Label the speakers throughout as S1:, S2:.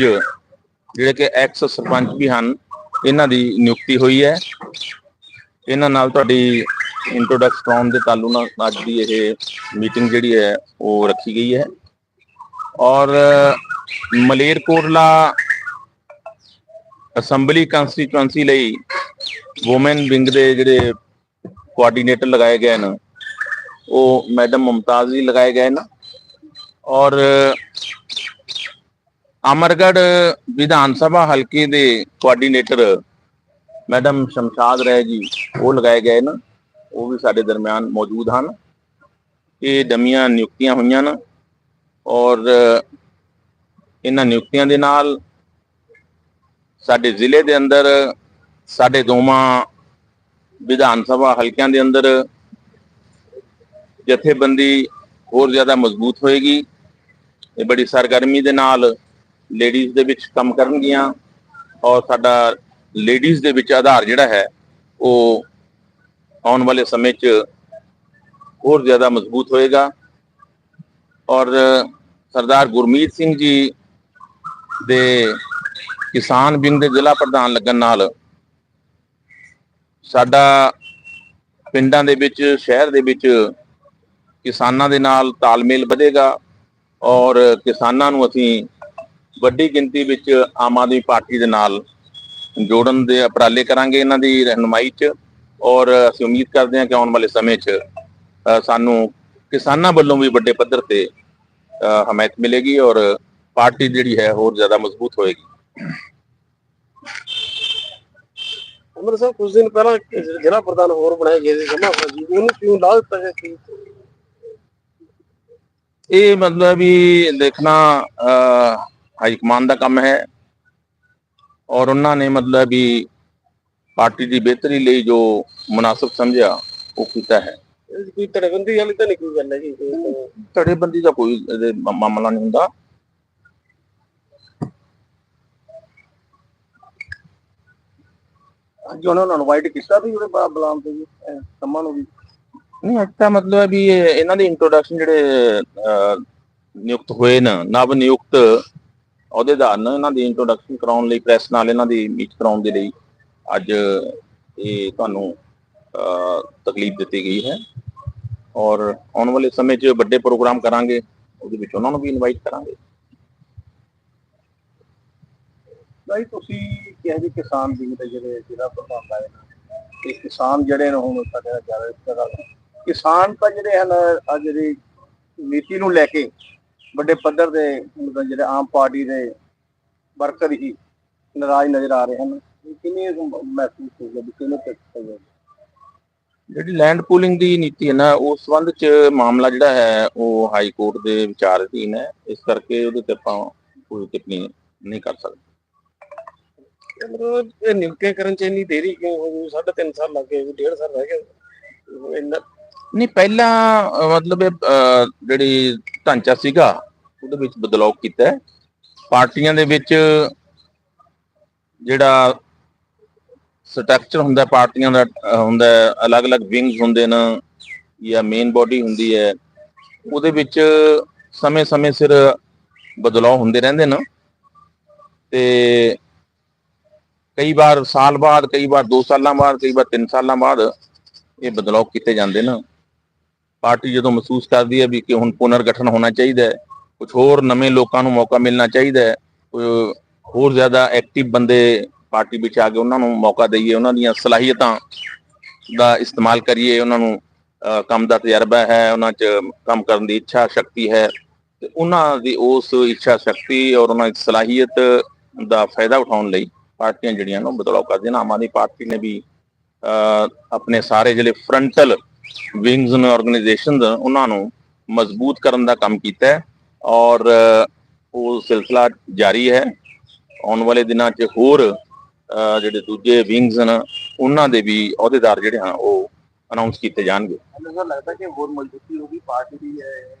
S1: ਜਿਹੜੇ ਕਿ ਐਕਸ ਸਰਪੰਚ ਵੀ ਹਨ, ਇਹਨਾਂ ਦੀ ਨਿਯੁਕਤੀ ਹੋਈ ਹੈ। ਇਹਨਾਂ ਨਾਲ ਤੁਹਾਡੀ ਇੰਟਰੋਡਕਸ਼ਨ ਕਰਾਉਣ ਦੇ ਤਾਲੂ ਨਾਲ ਅੱਜ ਦੀ ਇਹ ਮੀਟਿੰਗ ਜਿਹੜੀ ਹੈ, ਉਹ ਰੱਖੀ ਗਈ ਹੈ। ਔਰ ਮਲੇਰਕੋਟਲਾ ਅਸੈਂਬਲੀ ਕੰਸਟੀਚੁਐਂਸੀ ਲਈ ਔਮਨ ਵਿੰਗ ਦੇ ਜਿਹੜੇ ਕੋਆਰਡੀਨੇਟਰ ਲਗਾਏ ਗਏ ਨੇ ਉਹ ਮੈਡਮ ਮੁਮਤਾਜ਼ ਜੀ ਲਗਾਏ ਗਏ ਨੇ ਔਰ ਅਮਰਗੜ ਵਿਧਾਨ ਸਭਾ ਹਲਕੇ ਦੇ ਕੋਆਰਡੀਨੇਟਰ ਮੈਡਮ ਸ਼ਮਸ਼ਾਦ ਰਹਿ ਜੀ, ਉਹ ਲਗਾਏ ਗਏ ਨੇ ਉਹ ਵੀ ਸਾਡੇ ਦਰਮਿਆਨ ਮੌਜੂਦ ਹਨ। ਇਹ ਡਮੀਆਂ ਨਿਯੁਕਤੀਆਂ ਹੋਈਆਂ ਨੇ ਔਰ ਇਹਨਾਂ ਨਿਯੁਕਤੀਆਂ ਦੇ ਨਾਲ ਸਾਡੇ ਜ਼ਿਲ੍ਹੇ ਦੇ ਅੰਦਰ, ਸਾਡੇ ਦੋਵਾਂ ਵਿਧਾਨ ਸਭਾ ਹਲਕਿਆਂ ਦੇ ਅੰਦਰ ਜਥੇਬੰਦੀ ਹੋਰ ਜ਼ਿਆਦਾ ਮਜ਼ਬੂਤ ਹੋਏਗੀ। ਇਹ ਬੜੀ ਸਰਗਰਮੀ ਦੇ ਨਾਲ ਲੇਡੀਜ਼ ਦੇ ਵਿੱਚ ਕੰਮ ਕਰਨਗੀਆਂ ਔਰ ਸਾਡਾ ਲੇਡੀਜ਼ ਦੇ ਵਿੱਚ ਆਧਾਰ ਜਿਹੜਾ ਹੈ, ਉਹ ਆਉਣ ਵਾਲੇ ਸਮੇਂ 'ਚ ਹੋਰ ਜ਼ਿਆਦਾ ਮਜ਼ਬੂਤ ਹੋਏਗਾ। ਔਰ ਸਰਦਾਰ ਗੁਰਮੀਤ ਸਿੰਘ ਜੀ ਦੇ ਕਿਸਾਨ ਵਿੰਗ ਦੇ ਜ਼ਿਲ੍ਹਾ ਪ੍ਰਧਾਨ ਲੱਗਣ ਨਾਲ ਸਾਡਾ ਪਿੰਡਾਂ ਦੇ ਵਿੱਚ, ਸ਼ਹਿਰ ਦੇ ਵਿੱਚ ਕਿਸਾਨਾਂ ਦੇ ਨਾਲ ਤਾਲਮੇਲ ਵਧੇਗਾ ਔਰ ਕਿਸਾਨਾਂ ਨੂੰ ਅਸੀਂ ਵੱਡੀ ਗਿਣਤੀ ਵਿੱਚ ਆਮ ਆਦਮੀ ਪਾਰਟੀ ਦੇ ਨਾਲ ਜੋੜਨ ਦੇ ਉਪਰਾਲੇ ਕਰਾਂਗੇ ਇਹਨਾਂ ਦੀ ਰਹਿਨੁਮਾਈ 'ਚ। ਔਰ ਅਸੀਂ ਉਮੀਦ ਕਰਦੇ ਹਾਂ ਕਿ ਆਉਣ ਵਾਲੇ ਸਮੇਂ 'ਚ ਸਾਨੂੰ ਕਿਸਾਨਾਂ ਵੱਲੋਂ ਵੀ ਵੱਡੇ ਪੱਧਰ ਤੇ ਹਮਾਇਤ ਮਿਲੇਗੀ ਔਰ ਪਾਰਟੀ ਜਿਹੜੀ ਹੈ ਹੋਰ ਜ਼ਿਆਦਾ ਮਜ਼ਬੂਤ ਹੋਏਗੀ।
S2: ਅਮਰ ਸਾਹਿਬ ਕੁਝ ਦਿਨ ਪਹਿਲਾਂ ਜ਼ਿਲ੍ਹਾ ਪ੍ਰਧਾਨ ਹੋਰ ਬਣਾਏ ਗਏ ਸੀ ਜਮਾ ਜੀ ਉਹਨੂੰ ਕਿਉਂ ਲਾ ਦਿੱਤਾ ਗਿਆ ਕੀ
S1: ਇਹ ਮਤਲਬ ਵੀ ਦੇਖਣਾ ਹਾਈ ਕਮਾਂਡ ਦਾ ਕੰਮ ਹੈ। ਔਰ ਉਹਨਾਂ ਨੇ ਮਤਲਬ ਵੀ ਪਾਰਟੀ ਦੀ ਬਿਹਤਰੀ ਲਈ ਜੋ ਮੁਨਾਸਬ ਸਮਝਿਆ ਉਹ ਕੀਤਾ ਹੈ।
S2: ਕੋਈ ਧੜੇਬੰਦੀ ਵਾਲੀ ਤਾਂ ਨਹੀਂ ਕੋਈ ਗੱਲ ਹੈ ਜੀ
S1: ਧੜੇਬੰਦੀ ਦਾ ਕੋਈ ਮਾਮਲਾ ਨਹੀਂ ਹੁੰਦਾ।
S2: ਅੱਜ ਉਹਨਾਂ ਨੂੰ ਇਨਵਾਈਟ ਕੀਤਾ ਵੀ ਬਾਅਦ ਬੁਲਾਉਣ ਤੇ ਜੀ ਕੰਮਾਂ ਨੂੰ ਵੀ।
S1: ਨਹੀਂ ਅੱਜ ਤਾਂ ਮਤਲਬ ਹੈ ਵੀ ਇਹ- ਇਹਨਾਂ ਦੀ ਇੰਟਰੋਡਕਸ਼ਨ ਜਿਹੜੇ ਨਿਯੁਕਤ ਹੋਏ ਨੇ ਨਵ ਨਿਯੁਕਤ ਅਹੁਦੇਦਾਰ ਨੇ ਇਹਨਾਂ ਦੀ ਇੰਟਰੋਡਕਸ਼ਨ ਕਰਾਉਣ ਲਈ ਪ੍ਰੈਸ ਨਾਲ ਇਹਨਾਂ ਦੀ ਮੀਟ ਕਰਾਉਣ ਦੇ ਲਈ ਅੱਜ ਇਹ ਤੁਹਾਨੂੰ ਤਕਲੀਫ ਦਿੱਤੀ ਗਈ ਹੈ। ਔਰ ਆਉਣ ਵਾਲੇ ਸਮੇਂ 'ਚ ਵੱਡੇ ਪ੍ਰੋਗਰਾਮ ਕਰਾਂਗੇ, ਉਹਦੇ ਵਿੱਚ ਉਹਨਾਂ ਨੂੰ ਵੀ ਇਨਵਾਈਟ ਕਰਾਂਗੇ।
S2: ਭਾਈ, ਤੁਸੀਂ ਕਿਹਾ ਜੀ ਕਿਸਾਨ ਵਿੰਗ ਦੇ ਜਿਹੜੇ ਜ਼ਿਲ੍ਹਾ ਪ੍ਰਧਾਨ ਆਏ ਤੇ ਕਿਸਾਨ ਜਿਹੜੇ ਨੇ ਹੁਣ ਸਾਡੇ ਨਾਲ ਜ਼ਿਆਦਾ ਇੱਜ਼ਤ ਕਰਦੇ ਕਿਸਾਨ ਤਾਂ ਜਿਹੜੇ ਹਨ ਅੱਜ ਦੀ ਨੀਤੀ ਨੂੰ ਲੈ ਕੇ ਵੱਡੇ ਪੱਧਰ ਦੇ ਮਤਲਬ ਜਿਹੜੇ ਆਮ ਪਾਰਟੀ ਦੇ ਵਰਕਰ ਹੀ ਨਾਰਾਜ਼ ਨਜ਼ਰ ਆ ਰਹੇ ਹਨ। ਕਿਵੇਂ ਮਹਿਸੂਸ ਹੋਊਗਾ ਵੀ ਕਿਵੇਂ ਤੱਕ
S1: ਜਿਹੜੀ ਲੈਂਡ ਪੂਲਿੰਗ ਦੀ ਨੀਤੀ ਹੈ ਨਾ ਉਸ ਸੰਬੰਧ 'ਚ ਮਾਮਲਾ ਜਿਹੜਾ ਹੈ ਉਹ ਹਾਈ ਕੋਰਟ ਦੇ ਵਿਚਾਰ ਅਧੀਨ ਹੈ। ਇਸ ਕਰਕੇ ਉਹਦੇ ਤੇ ਆਪਾਂ ਕੋਈ ਟਿੱਪਣੀ ਨਹੀਂ ਕਰ ਸਕਦੇ।
S2: ਮਤਲਬ ਇਹ ਨਿਯੁਕਤੀਆਂ ਕਰਨ ਚ ਇੰਨੀ ਦੇਰੀ ਕਿਉਂ ਹੋ ਗਈ? ਸਾਢੇ ਤਿੰਨ ਸਾਲ ਲੱਗ ਗਏ ਡੇਢ ਸਾਲ ਰਹਿ ਗਏ ਇੰਨਾ
S1: ਨਹੀਂ ਪਹਿਲਾਂ ਮਤਲਬ ਜਿਹੜੀ ਢਾਂਚਾ ਸੀਗਾ, ਉਹਦੇ ਵਿੱਚ ਬਦਲਾਅ ਕੀਤਾ ਹੈ। ਪਾਰਟੀਆਂ ਦੇ ਵਿੱਚ ਜਿਹੜਾ ਸਟਰਕਚਰ ਹੁੰਦਾ ਪਾਰਟੀਆਂ ਦਾ ਹੁੰਦਾ ਅਲੱਗ-ਅਲੱਗ ਵਿੰਗਸ ਹੁੰਦੇ ਨੇ ਜਾਂ ਮੇਨ ਬਾਡੀ ਹੁੰਦੀ ਹੈ, ਉਹਦੇ ਵਿੱਚ ਸਮੇਂ-ਸਮੇਂ ਸਿਰ ਬਦਲਾਅ ਹੁੰਦੇ ਰਹਿੰਦੇ ਨੇ। ਤੇ ਕਈ ਵਾਰ ਸਾਲ ਬਾਅਦ, ਕਈ ਵਾਰ 2 ਸਾਲਾਂ ਬਾਅਦ, ਕਈ ਵਾਰ 3 ਸਾਲਾਂ ਬਾਅਦ ਇਹ ਬਦਲਾਅ ਕੀਤੇ ਜਾਂਦੇ ਨੇ। ਪਾਰਟੀ ਜਦੋਂ ਮਹਿਸੂਸ ਕਰਦੀ ਹੈ ਵੀ ਕਿ ਹੁਣ ਪੁਨਰ ਗਠਨ ਹੋਣਾ ਚਾਹੀਦਾ ਹੈ ਕੁਝ ਹੋਰ ਨਵੇਂ ਲੋਕਾਂ ਨੂੰ ਮੌਕਾ ਮਿਲਣਾ ਚਾਹੀਦਾ ਹੈ ਹੋਰ ਜ਼ਿਆਦਾ ਐਕਟਿਵ ਬੰਦੇ ਪਾਰਟੀ ਵਿੱਚ ਆ ਕੇ ਉਹਨਾਂ ਨੂੰ ਮੌਕਾ ਦਈਏ, ਉਹਨਾਂ ਦੀਆਂ ਸਲਾਹੀਅਤਾਂ ਦਾ ਇਸਤੇਮਾਲ ਕਰੀਏ, ਉਹਨਾਂ ਨੂੰ ਕੰਮ ਦਾ ਤਜਰਬਾ ਹੈ, ਉਹਨਾਂ 'ਚ ਕੰਮ ਕਰਨ ਦੀ ਇੱਛਾ ਸ਼ਕਤੀ ਹੈ, ਤੇ ਉਹਨਾਂ ਦੀ ਉਸ ਇੱਛਾ ਸ਼ਕਤੀ ਔਰ ਉਹਨਾਂ ਦੀ ਸਲਾਹੀਅਤ ਦਾ ਫਾਇਦਾ ਉਠਾਉਣ ਲਈ ਪਾਰਟੀਆਂ ਜਿਹੜੀਆਂ ਨੇ ਉਹ ਬਦਲਾਅ ਕਰਦੀਆਂ ਨੇ ਆਮ ਆਦਮੀ ਪਾਰਟੀ ਨੇ ਵੀ ਆਪਣੇ ਸਾਰੇ ਜਿਹੜੇ ਫਰੰਟਲ ਵਿੰਗਸ ਨੇ ਆਰਗੇਨਾਈਜੇਸ਼ਨਸ ਉਹਨਾਂ ਨੂੰ ਮਜ਼ਬੂਤ ਕਰਨ ਦਾ ਕੰਮ ਕੀਤਾ ਹੈ ਔਰ ਉਹ ਸਿਲਸਿਲਾ ਜਾਰੀ ਹੈ। ਆਉਣ ਵਾਲੇ ਦਿਨਾਂ 'ਚ ਹੋਰ ਜਿਹੜੇ ਦੂਜੇ ਵਿੰਗਸ ਨੇ ਉਹਨਾਂ ਦੇ ਵੀ ਅਹੁਦੇਦਾਰ ਜਿਹੜੇ ਹਨ, ਉਹ ਅਨਾਉਂਸ ਕੀਤੇ ਜਾਣਗੇ।
S2: ਲੱਗਦਾ ਕਿ ਹੋਰ ਮਜ਼ਬੂਤੀ ਹੋਗੀ ਪਾਰਟੀ ਦੀ ਹੈ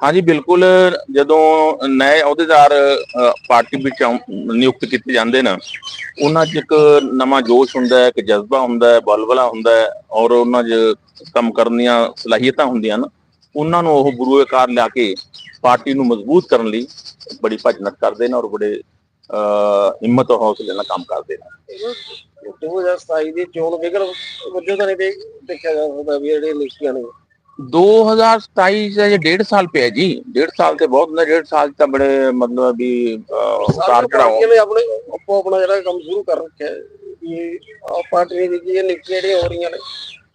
S1: ਹਾਂਜੀ ਬਿਲਕੁਲ ਜਦੋਂ ਨਏ ਅਹੁਦੇਦਾਰ ਪਾਰਟੀ ਵਿੱਚ ਨਿਯੁਕਤ ਕੀਤੇ ਜਾਂਦੇ ਨੇ ਉਹਨਾਂ 'ਚ ਇੱਕ ਨਵਾਂ ਜੋਸ਼ ਹੁੰਦਾ ਹੈ ਇੱਕ ਜਜ਼ਬਾ ਹੁੰਦਾ ਹੈ ਬਲਬਲਾ ਹੁੰਦਾ ਹੈ ਔਰ ਉਹਨਾਂ 'ਚ ਕੰਮ ਕਰਨ ਦੀਆਂ ਸਲਾਹੀਅਤਾਂ ਹੁੰਦੀਆਂ ਨੇ ਉਹਨਾਂ ਨੂੰ ਉਹ ਗੁਰੂਕਾਰ ਲਿਆ ਕੇ ਪਾਰਟੀ ਨੂੰ ਮਜ਼ਬੂਤ ਕਰਨ ਲਈ ਬੜੀ ਭਜਨਤ ਕਰਦੇ ਨੇ ਔਰ ਬੜੇ ਅਹ, ਹਿੰਮਤ ਔਰ ਹੌਸਲੇ ਨਾਲ ਕੰਮ ਕਰਦੇ ਨੇ।
S2: 2027 ਦੀ ਚੋਣ ਵਿਗੜ ਵਜੋਂ ਤਾਂ ਨਹੀਂ ਦੇਖਿਆ ਜਾ ਸਕਦਾ ਵੀ ਜਿਹੜੇ ਲਿਖੀਆਂ ਨੇ।
S1: 2027 ਚ ਜੇ ਡੇਢ ਸਾਲ ਪਿਆ ਜੀ। ਡੇਢ ਸਾਲ ਤੇ ਬਹੁਤ ਹੁੰਦਾ ਡੇਢ ਸਾਲ ਤਾਂ ਬੜੇ ਮਤਲਬ ਵੀ ਉਤਾਰ ਚੜਾਓ।
S2: ਪਾਰਟੀਆਂ ਨੇ ਆਪਣੇ ਆਪੋ ਆਪਣਾ ਜਿਹੜਾ ਕੰਮ ਸ਼ੁਰੂ ਕਰ ਰੱਖਿਆ ਹੈ ਵੀ ਆਹ ਪਾਰਟੀ ਦੀ ਜਿਹੜੀਆਂ ਹੋ ਰਹੀਆਂ ਨੇ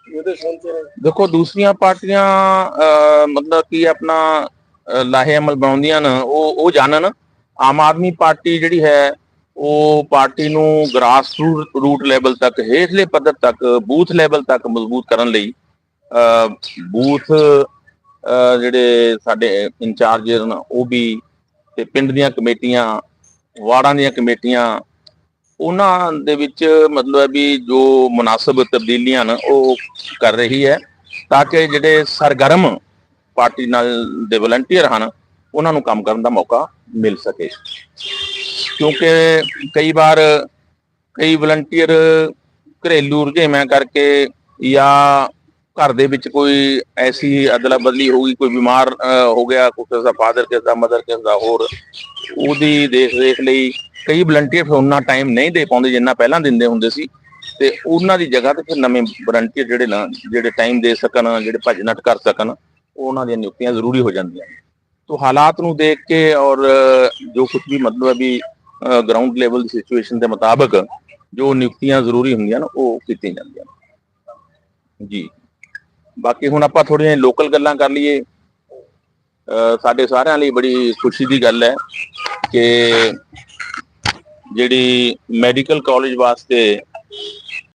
S2: ਉਹਦੇ ਸੰਚੇ
S1: ਦੇਖੋ ਦੂਸਰੀਆਂ ਪਾਰਟੀਆਂ ਮਤਲਬ ਕਿ ਆਪਣਾ ਲਾਹੇ ਅਮਲ ਬਣਾਉਂਦੀਆਂ ਨੇ ਉਹ ਉਹ ਜਾਣਨ। ਆਮ ਆਦਮੀ ਪਾਰਟੀ ਜਿਹੜੀ ਹੈ ਉਹ ਪਾਰਟੀ ਨੂੰ ਗ੍ਰਾਸ ਰੂਟ ਲੈਵਲ ਤੱਕ ਹੇਠਲੇ ਪੱਧਰ ਤੱਕ ਬੂਥ ਲੈਵਲ ਤੱਕ ਮਜ਼ਬੂਤ ਕਰਨ ਲਈ ਬੂਥ ਜਿਹੜੇ ਸਾਡੇ ਇੰਚਾਰਜ ਨੇ ਉਹ ਵੀ ਤੇ ਪਿੰਡ ਦੀਆਂ ਕਮੇਟੀਆਂ, ਵਾਰਡਾਂ ਦੀਆਂ ਕਮੇਟੀਆਂ, ਉਹਨਾਂ ਦੇ ਵਿੱਚ ਮਤਲਬ ਹੈ ਵੀ ਜੋ ਮੁਨਾਸਬ ਤਬਦੀਲੀਆਂ ਹਨ, ਉਹ ਕਰ ਰਹੀ ਹੈ ਤਾਂ ਕਿ ਜਿਹੜੇ ਸਰਗਰਮ ਪਾਰਟੀ ਨਾਲ ਦੇ ਵਲੰਟੀਅਰ ਹਨ, ਉਹਨਾਂ ਨੂੰ ਕੰਮ ਕਰਨ ਦਾ ਮੌਕਾ ਮਿਲ ਸਕੇ। ਕਿਉਂਕਿ ਕਈ ਵਾਰ ਕਈ ਵਲੰਟੀਅਰ ਘਰੇਲੂ ਰੁਝੇਵਿਆਂ ਕਰਕੇ ਜਾਂ ਘਰ ਦੇ ਵਿੱਚ ਕੋਈ ਐਸੀ ਅਦਲਾ ਬਦਲੀ ਹੋ ਗਈ, ਕੋਈ ਬਿਮਾਰ ਹੋ ਗਿਆ, ਕੋਈ ਕਿਸੇ ਦਾ ਫਾਦਰ ਕਿਸੇ ਦਾ ਮਦਰ ਕਿਸੇ ਦਾ ਹੋਰ, ਉਹਦੀ ਦੇਖ ਰੇਖ ਲਈ ਕਈ ਵਲੰਟੀਅਰ ਫਿਰ ਉਹਨਾਂ ਟਾਈਮ ਨਹੀਂ ਦੇ ਪਾਉਂਦੇ ਜਿੰਨਾ ਪਹਿਲਾਂ ਦਿੰਦੇ ਹੁੰਦੇ ਸੀ ਤੇ ਉਹਨਾਂ ਦੀ ਜਗ੍ਹਾ ਤੇ ਫਿਰ ਨਵੇਂ ਵਲੰਟੀਅਰ ਜਿਹੜੇ ਨਾ, ਜਿਹੜੇ ਟਾਈਮ ਦੇ ਸਕਣ, ਜਿਹੜੇ ਭੱਜ ਨੱਟ ਕਰ ਸਕਣ ਉਹਨਾਂ ਦੀਆਂ ਨਿਯੁਕਤੀਆਂ ਜ਼ਰੂਰੀ ਹੋ ਜਾਂਦੀਆਂ ਨੇ। ਹਾਲਾਤ ਨੂੰ ਦੇਖ ਕੇ ਔਰ ਜੋ ਕੁਝ ਵੀ ਮਤਲਬ ਹੈ ਵੀ ਗਰਾਊਂਡ ਲੈਵਲ ਦੀ ਸਿਚੁਏਸ਼ਨ ਦੇ ਮੁਤਾਬਕ ਜੋ ਨਿਯੁਕਤੀਆਂ ਜ਼ਰੂਰੀ ਹੁੰਦੀਆਂ ਨੇ, ਉਹ ਕੀਤੀਆਂ ਜਾਂਦੀਆਂ ਨੇ। ਜੀ। ਬਾਕੀ ਹੁਣ ਆਪਾਂ ਥੋੜੀਆਂ ਲੋਕਲ ਗੱਲਾਂ ਕਰ ਲਈਏ ਸਾਡੇ ਸਾਰਿਆਂ ਲਈ ਬੜੀ ਖੁਸ਼ੀ ਦੀ ਗੱਲ ਹੈ ਕਿ ਜਿਹੜੀ ਮੈਡੀਕਲ ਕਾਲਜ ਵਾਸਤੇ